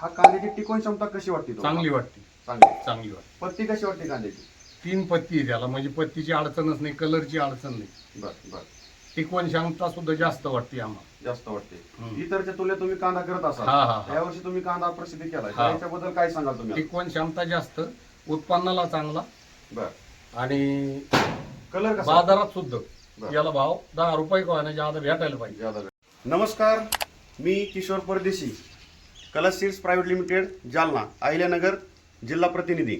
हा कांद्याची टिकवण क्षमता कशी वाटते तुम्हाला? चांगली वाटते. चांगली. चांगली वाटते. पत्ती कशी वाटते कांद्याची? तीन पत्ती आहे त्याला. म्हणजे पत्तीची अडचणच नाही कलरची अडचण नाही. बर बर. टिकवण क्षमता सुद्धा जास्त वाटते आम्हाला. जास्त वाटते. हम्म. इतरच्या तुलेत तुम्ही कांदा करत असाल. हा, हा, हा. यावर्षी तुम्ही कांदा प्रसिद्ध केला हा. याच्याबद्दल काय सांगाल तुम्ही? टिकवण क्षमता जास्त उत्पन्नाला चांगला. बर. आणि कलर कसा? बाजारात सुद्धा बरं. याला भाव दहा रुपये का होईना ज्यादा भेटायला पाहिजे. नमस्कार मी Kishor Pardeshi. Colour seeds private limited Jalna Ahilyanagar जिल्हा प्रतिनिधी.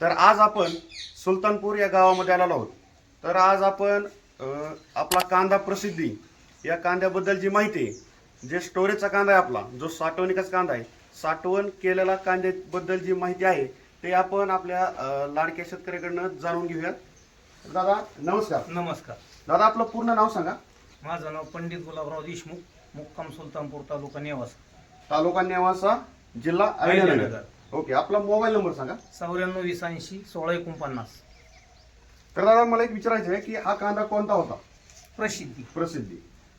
तर आज आपण सुलतानपूर या गावामध्ये आलेलो आहोत. तर आज आपण आपला कांदा प्रसिद्धी या कांद्याबद्दल जी माहिती आहे जे स्टोरेजचा कांदा आहे आपला जो साठवणीचाच कांदा आहे साठवण केलेला कांद्याबद्दल जी माहिती आहे ते आपण आपल्या लाडक्या शेतकऱ्याकडनं जाणून घेऊयात. दादा नमस्कार. नमस्कार. दादा आपलं पूर्ण नाव सांगा. माझं नाव पंडित गुलाबराव देशमुख मुक्काम सुलतानपूर तालुका नेवासा. तालुका नेवासा जिल्हा अहिल्यानगर. ओके आपला मोबाईल नंबर सांगा. चौऱ्याण्णव वीस ऐंशी सोळा एकोणपन्नास. तर दादा मला एक विचारायचं आहे की हा कांदा कोणता होता? प्रसिद्धी. प्रसिद्धी.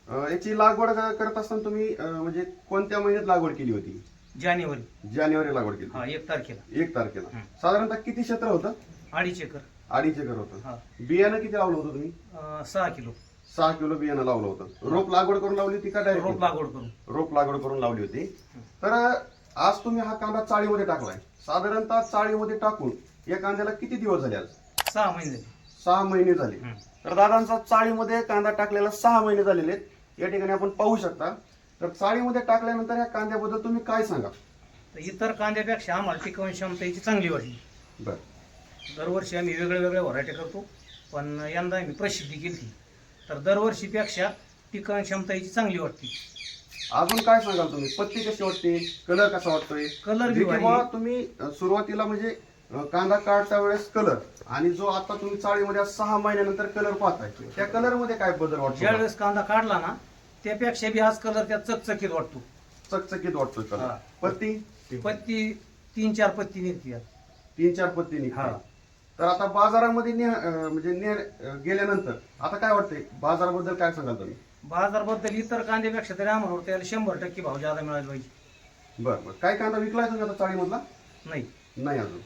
अं, याची लागवड क- करत असताना तुम्ही अं, म्हणजे कोणत्या महिन्यात लागवड केली होती? जानेवारी. जानेवारी लागवड केली. हा एक तारखेला. एक तारखेला. साधारणतः किती क्षेत्र होतं? अडीच एकर. अडीच एकर होतं. हा. बियाणं किती लावलं होतं तुम्ही? अं, सहा किलो. सहा किलो बियाणं लावलं होतं. रोप लागवड करून लावली होती का रोप डायरेक्ट लागवड करून. रोप लागवड करून लावली होती. तर आज तुम्ही हा कांदा चाळीमध्ये टाकलाय. साधारणतः चाळीमध्ये टाकून या कांद्याला किती दिवस झाले आज? सहा महिने. सहा महिने झाले. तर दादांचा चाळीमध्ये कांदा टाकलेला सहा महिने झालेले आहेत. या ठिकाणी आपण पाहू शकता. तर चाळीमध्ये टाकल्यानंतर या कांद्याबद्दल तुम्ही काय सांगा? तर इतर कांद्यापेक्षा आम्हाला टिकवण क्षमता याची चांगली वाटली. बर. दरवर्षी आम्ही वेगळ्या वेगळ्या व्हरायटी करतो. पण यंदा आम्ही प्रसिद्धी केली. तर दरवर्षीपेक्षा टिकवण क्षमता याची चांगली वाटते. अजून काय सांगाल तुम्ही? पत्ती कशी वाटते? कलर कसा वाटतोय? कलर बी किंवा. तुम्ही अ, सुरुवातीला म्हणजे अ, कांदा काढता वेळेस कलर आणि जो आता तुम्ही चाळीमध्ये आज सहा महिन्यानंतर कलर पाहताय त्या कलरमध्ये काय बदल वाटतो ज्यावेळेस कांदा काढला ना त्यापेक्षा बी आज कलर त्यात चकचकीत वाटतो. चकचकीत वाटतोय कलर. हा. पत्ती? पत्ती तीन चार पत्ती निघते. तीन चार पत्ती हा. तर आता बाजारामध्ये म्हणजे ने गेल्यानंतर आता काय वाटतंय? बाजाराबद्दल काय सांगाल तुम्ही? बाजारबद्दल इतर कांद्यापेक्षा तरी आम्हाला वाटतं याला शंभर टक्के भाव ज्यादा मिळाला पाहिजे. बरं बरं. काय कांदा विकलाय तुम्ही आता चाळीमधला? नाही. नाही अजून.